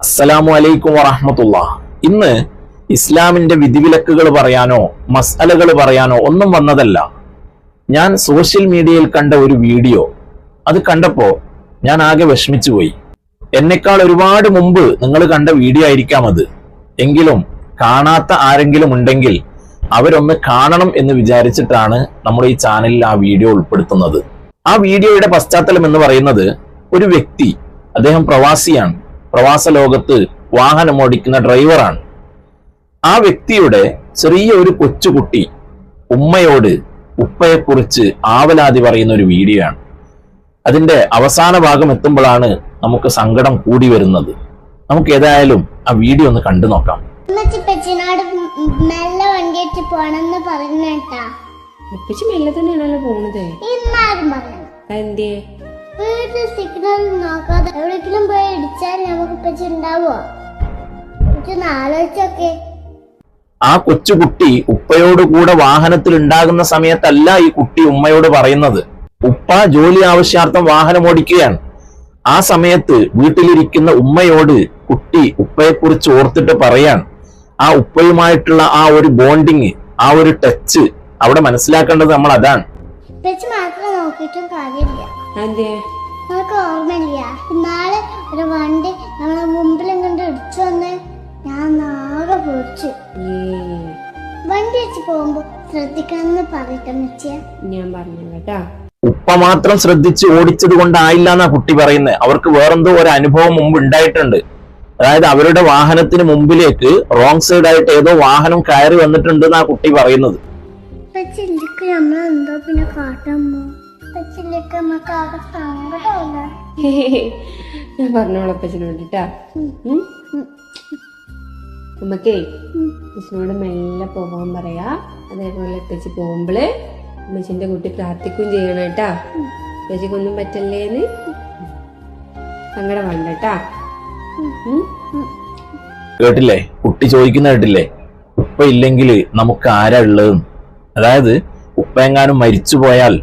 അസ്സലാമു അലൈക്കും വറഹമത്തുള്ള. ഇന്ന് ഇസ്ലാമിന്റെ വിധിവിലക്കുകൾ പറയാനോ മസലകൾ പറയാനോ ഒന്നും വന്നതല്ല. ഞാൻ സോഷ്യൽ മീഡിയയിൽ കണ്ട ഒരു വീഡിയോ. അത് കണ്ടപ്പോൾ ഞാൻ ആകെ വിഷമിച്ചു പോയി. എന്നെക്കാൾ ഒരുപാട് മുമ്പ് നിങ്ങൾ കണ്ട വീഡിയോ ആയിരിക്കാം അത്. എങ്കിലും കാണാത്ത ആരെങ്കിലും ഉണ്ടെങ്കിൽ അവരൊന്ന് കാണണം എന്ന് വിചാരിച്ചിട്ടാണ് നമ്മൾ ഈ ചാനലിൽ ആ വീഡിയോ ഉൾപ്പെടുത്തുന്നത്. ആ വീഡിയോയുടെ പശ്ചാത്തലം എന്ന് പറയുന്നത് ഒരു വ്യക്തി അദ്ദേഹം പ്രവാസിയാണ്. പ്രവാസ ലോകത്ത് വാഹനം ഓടിക്കുന്ന ഡ്രൈവറാണ്. ആ വ്യക്തിയുടെ ചെറിയ ഒരു കൊച്ചുകുട്ടി ഉമ്മയോട് ഉപ്പയെക്കുറിച്ച് ആവലാതി പറയുന്ന ഒരു വീഡിയോ ആണ്. അതിന്റെ അവസാന ഭാഗം എത്തുമ്പോഴാണ് നമുക്ക് സങ്കടം കൂടി വരുന്നത്. നമുക്ക് ഏതായാലും ആ വീഡിയോ ഒന്ന് കണ്ടു നോക്കാം. മെല്ലെ വണ്ടിയിട്ട് പോണെന്ന് മെല്ലെ തന്നെയാണല്ലോ പോണത്. ഇന്നാരും പറഞ്ഞു എന്തേ സിഗ്നൽ നോക്കാതെ എവിടെയെങ്കിലും പോയി ഇടിച്ചാൽ നമുക്ക് ഇപ്പച്ചി ഉണ്ടാവോ ഇതൊന്ന് ആലോചിച്ചൊക്കെ. ആ കൊച്ചുകുട്ടി ഉപ്പയോട് കൂടെ വാഹനത്തിൽ ഉണ്ടാകുന്ന സമയത്തല്ല ഈ കുട്ടി ഉമ്മയോട് പറയുന്നത്. ഉപ്പ ജോലി ആവശ്യാർത്ഥം വാഹനം ഓടിക്കുകയാണ്. ആ സമയത്ത് വീട്ടിലിരിക്കുന്ന ഉമ്മയോട് കുട്ടി ഉപ്പയെക്കുറിച്ച് ഓർത്തിട്ട് പറയാൻ ആ ഉപ്പയുമായിട്ടുള്ള ആ ഒരു ബോണ്ടിങ് ആ ഒരു ടച്ച് അവിടെ മനസ്സിലാക്കേണ്ടത് നമ്മൾ അതാണ് നോക്കിയിട്ടും കാര്യമില്ല. അതെ നമുക്ക് ഓർമ്മയില്ല. നാളെ ഒരു വണ്ടി നമ്മളെ മുമ്പിലും കണ്ട് ഇടിച്ചു വന്ന് ഞാൻ ആകെ പൊടിച്ചു വണ്ടി വെച്ച് പോകുമ്പോ ശ്രദ്ധിക്കണം എന്ന് പറയട്ടെ മെച്ചിയ ഞാൻ പറഞ്ഞു കേട്ടാ. ഉപ്പ മാത്രം ശ്രദ്ധിച്ച് ഓടിച്ചത് കൊണ്ടായില്ല എന്നാ കുട്ടി പറയുന്നത് അവർക്ക് വേറെന്തോ ഒരു അനുഭവം മുമ്പ് ഉണ്ടായിട്ടുണ്ട്. അതായത് അവരുടെ വാഹനത്തിന് മുമ്പിലേക്ക് റോങ് സൈഡ് ആയിട്ട് ഏതോ വാഹനം കയറി വന്നിട്ടുണ്ട് എന്നാ കുട്ടി പറയുന്നത്. പച്ചില്ലിക്ക് നമ്മളെന്തോ പിന്നെ കാട്ടുമ്പോ പച്ചില്ലിക്ക് നമുക്ക് ആകെ സങ്കടമല്ല ഞാൻ പറഞ്ഞോളാം അപ്പച്ചനോട് വേണ്ടിട്ടാ. നമുക്കേ അച്ഛനോട് മെല്ലെ പോകാൻ പറയാ. അതേപോലെ അപ്പച്ചി പോകുമ്പോൾ അമ്മച്ചിന്റെ കുട്ടി പ്രാർത്ഥിക്കുകയും ചെയ്യണം കേട്ടാ. അപ്പച്ചിക്കൊന്നും പറ്റല്ലേന്ന്? സങ്കടം വേണ്ട കേട്ടാ? കേട്ടില്ലേ? കുട്ടി ചോദിക്കുന്ന കേട്ടില്ലേ? ഉപ്പ ഇല്ലെങ്കിൽ നമുക്ക് ആരാ ഉള്ളതും അതായത് ഉപ്പയെങ്ങാനും മരിച്ചു പോയാൽ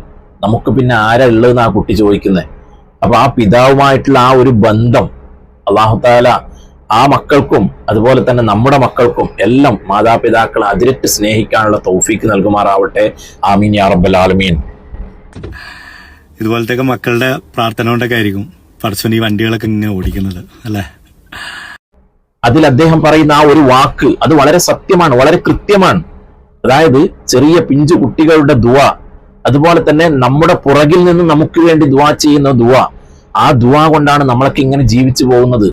നമുക്ക് പിന്നെ ആരാ ഉള്ളതെന്ന് ആ കുട്ടി ചോദിക്കുന്നത് അപ്പൊ ആ പിതാവുമായിട്ടുള്ള ആ ഒരു ബന്ധം അള്ളാഹുത്താല ആ മക്കൾക്കും അതുപോലെ തന്നെ നമ്മുടെ മക്കൾക്കും എല്ലാം മാതാപിതാക്കളെ അതിരറ്റ് സ്നേഹിക്കാനുള്ള തൗഫീക്ക് നൽകുമാറാവട്ടെ. ആമീൻ യാ റബ്ബൽ ആലമീൻ. ഇതുപോലത്തെ മക്കളുടെ പ്രാർത്ഥന കൊണ്ടൊക്കെ ആയിരിക്കും പടച്ചോൻ ഈ വണ്ടികളൊക്കെ ഇങ്ങനെ ഓടിക്കുന്നത് അല്ലേ? അതിൽ അദ്ദേഹം പറയുന്ന ആ ഒരു വാക്ക് അത് വളരെ സത്യമാണ് വളരെ കൃത്യമാണ്. അതായത് ചെറിയ പിഞ്ചു കുട്ടികളുടെ ദുവ അതുപോലെ തന്നെ നമ്മുടെ പുറകിൽ നിന്ന് നമുക്ക് വേണ്ടി ദുവാ ചെയ്യുന്ന ദുവാ. ആ ദുവാ കൊണ്ടാണ് നമ്മളൊക്കെ ഇങ്ങനെ ജീവിച്ചു പോകുന്നത്.